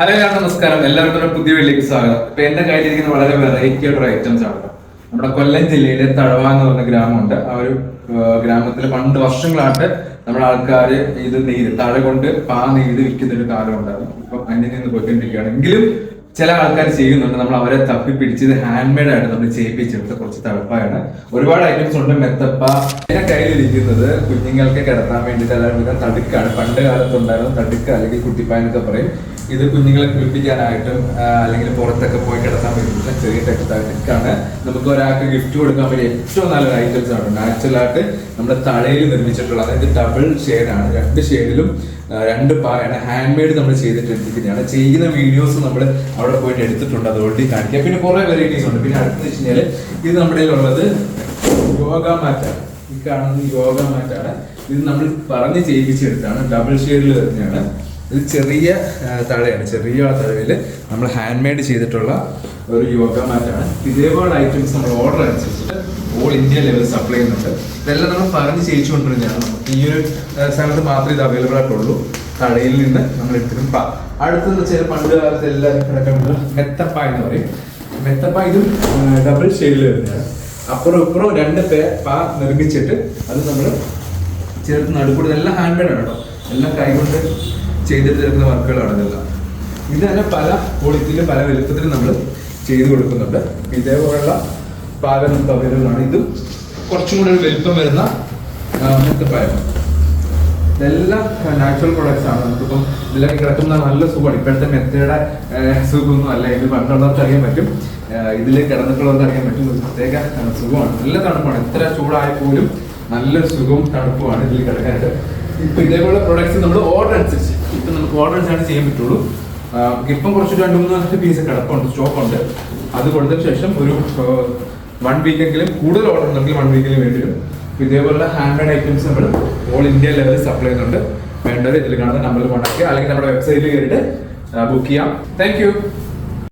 Hello നമസ്കാരം. എല്ലാവർക്കും പുതിയ വീട്ടിലേക്ക് സ്വാഗതം. ഇപ്പൊ എന്റെ കയ്യിലിരിക്കുന്ന വളരെ വെറൈറ്റി ആയിട്ടുള്ള ഐറ്റംസ് ആണ് നമ്മുടെ കൊല്ലം ജില്ലയിലെ തഴവ എന്ന് പറഞ്ഞ ഗ്രാമമുണ്ട്. ആ ഒരു ഗ്രാമത്തിൽ പണ്ട് വർഷങ്ങളായിട്ട് നമ്മുടെ ആൾക്കാർ ഇത് നെയ്ത് തഴ കൊണ്ട് പാ നെയ്ത് വിൽക്കുന്ന ഒരു കാലം ഉണ്ടായിരുന്നു. അപ്പൊ അന്യം നിന്ന് പോയിക്കൊണ്ടിരിക്കുകയാണ്. എങ്കിലും ചില ആൾക്കാർ ചെയ്യുന്നുണ്ട്. നമ്മൾ അവരെ തപ്പി പിടിച്ചത് ഹാൻഡ് മെയ്ഡ് ആയിട്ട് നമ്മൾ ചെയ്യിപ്പിച്ചെടുത്ത കുറച്ച് തഴപ്പായാണ് ഒരുപാട് ഐറ്റംസ് ഉണ്ട്. മെത്തപ്പ. എന്റെ കയ്യിലിരിക്കുന്നത് കുഞ്ഞുങ്ങൾക്ക് കിടത്താൻ വേണ്ടിയിട്ട് എല്ലാവരും തടുക്കാണ്. പണ്ട് കാലത്ത് ഉണ്ടായിരുന്ന തടുക്ക അല്ലെങ്കിൽ കുട്ടിപ്പായെന്നൊക്കെ പറയും. ഇത് കുഞ്ഞുങ്ങളെ കുളിപ്പിക്കാനായിട്ടും അല്ലെങ്കിൽ പുറത്തൊക്കെ പോയി കിടത്താൻ വേണ്ടി ചെറിയ ടെക്സ്റ്റാണ് നമുക്ക് ഒരാൾക്ക് ഗിഫ്റ്റ് കൊടുക്കാൻ വേണ്ടി ഏറ്റവും നല്ലൊരു ഐറ്റംസ് ആണ്. നാച്ചുറൽ ആയിട്ട് നമ്മുടെ തലയിൽ നിർമ്മിച്ചിട്ടുള്ള അതായത് ഡബിൾ ഷെയ്ഡാണ് രണ്ട് ഷെയ്ഡിലും രണ്ട് പായാണ് ഹാൻഡ് മെയ്ഡ് നമ്മൾ ചെയ്തിട്ടിരിക്കുന്നതാണ് ചെയ്യുന്ന വീഡിയോസ് നമ്മൾ അവിടെ പോയിട്ട് എടുത്തിട്ടുണ്ട്. അതുകൊണ്ട് കാണിക്കാം. പിന്നെ കുറെ വെറൈറ്റീസ് ഉണ്ട്. പിന്നെ അടുത്ത് വെച്ച് കഴിഞ്ഞാൽ ഇത് നമ്മുടെ ഉള്ളത് യോഗ മാറ്റാണ് ഈ കാണുന്നത് യോഗ മാറ്റാണ് ഇത് നമ്മൾ പറഞ്ഞ് ചെയ്യിപ്പിച്ചെടുത്താണ് ഡബിൾ ഷെയ്ഡിൽ വരുന്നതാണ്. ഇത് ചെറിയ തഴയാണ്. ചെറിയ തഴവിൽ നമ്മൾ ഹാൻഡ് മെയ്ഡ് ചെയ്തിട്ടുള്ള ഒരു യോഗ മാറ്റാണ്. ഇതേപോലെ ഐറ്റംസ് നമ്മൾ ഓർഡർ അനുസരിച്ചിട്ട് ഓൾ ഇന്ത്യ ലെവൽ സപ്ലൈ ചെയ്യുന്നുണ്ട്. ഇതെല്ലാം നമ്മൾ പറഞ്ഞ് ചെയ്യിച്ചുകൊണ്ടിരുന്നതാണ്. നമുക്ക് ഈ ഒരു സ്ഥലത്ത് മാത്രമേ ഇത് അവൈലബിൾ ആയിട്ടുള്ളൂ. തടയിൽ നിന്ന് നമ്മൾ എടുത്തിട്ടും പാ അടുത്തെന്ന് വെച്ചാൽ പണ്ട് കാലത്ത് എല്ലാവരും കിടക്കുന്നത് മെത്തപ്പ എന്ന് പറയും. മെത്തപ്പ ഇതും ഡബിൾ ഷെയ്ഡിൽ വരുന്നതാണ് അപ്പുറം ഇപ്പുറം രണ്ട് പേ പാ നിർമ്മിച്ചിട്ട് അത് നമ്മൾ ചേർത്ത് നടുക്കൂടുന്നത് എല്ലാം ഹാൻഡ് മെയ്ഡ് ആണ് കേട്ടോ. എല്ലാം കൈകൊണ്ട് ചെയ്തിട്ട് തരുന്ന വർക്കുകളാണ് ഇതെല്ലാം ഇത് തന്നെ പല ക്വാളിറ്റിയിലും പല വലുപ്പത്തിലും നമ്മൾ ചെയ്തു കൊടുക്കുന്നുണ്ട്. ഇതേപോലുള്ള പാകം നമുക്ക് ഇത് കുറച്ചും കൂടെ ഒരു വലുപ്പം വരുന്ന മെത്തപ്പായം ഇതെല്ലാം നാച്ചുറൽ പ്രൊഡക്ട്സ് ആണ്. നമുക്കിപ്പം ഇതിലൊക്കെ കിടക്കുന്ന നല്ല സുഖമാണ്. ഇപ്പോഴത്തെ മെത്തയുടെ സുഖമൊന്നും അല്ല. ഇത് പണ്ടുള്ളവർക്ക് അറിയാൻ പറ്റും. ഇതിൽ കിടന്നിട്ടുള്ളവർക്ക് അറിയാൻ പറ്റും. പ്രത്യേക സുഖമാണ്. നല്ല തണുപ്പാണ്. എത്ര ചൂടായ പോലും നല്ലൊരു സുഖവും തണുപ്പുമാണ് ഇതിൽ കിടക്കാനായിട്ട്. ഇപ്പൊ ഇതേപോലെ പ്രൊഡക്ട്സ് നമ്മൾ ഓർഡർ അനുസരിച്ച്. ഇപ്പൊ നമുക്ക് ഓർഡർ അനുസരിച്ച് ചെയ്യാൻ പറ്റുള്ളൂ. ഇപ്പം കുറച്ച് രണ്ട് മൂന്ന് പീസ് കിടപ്പുണ്ട് സ്റ്റോക്ക് ഉണ്ട്. അത് കൊടുത്തതിന് ശേഷം ഒരു വൺ വീക്കെങ്കിലും കൂടുതൽ ഓർഡർ ഉണ്ടെങ്കിൽ വൺ വീക്കിൽ വേണ്ടി വരും ഇതേപോലുള്ള ഹാൻഡ് മെയ്ഡ് ഐറ്റംസ് നമ്മൾ ഓൾ ഇന്ത്യ ലെവലിൽ സപ്ലൈ ചെയ്യുന്നുണ്ട്. വേണ്ടവർ ഇതിൽ കാണുന്ന നമ്പറിൽ കോൺടാക്ട് ചെയ്യുക. അല്ലെങ്കിൽ നമ്മുടെ വെബ്സൈറ്റിൽ കയറിയിട്ട് ബുക്ക് ചെയ്യാം. താങ്ക്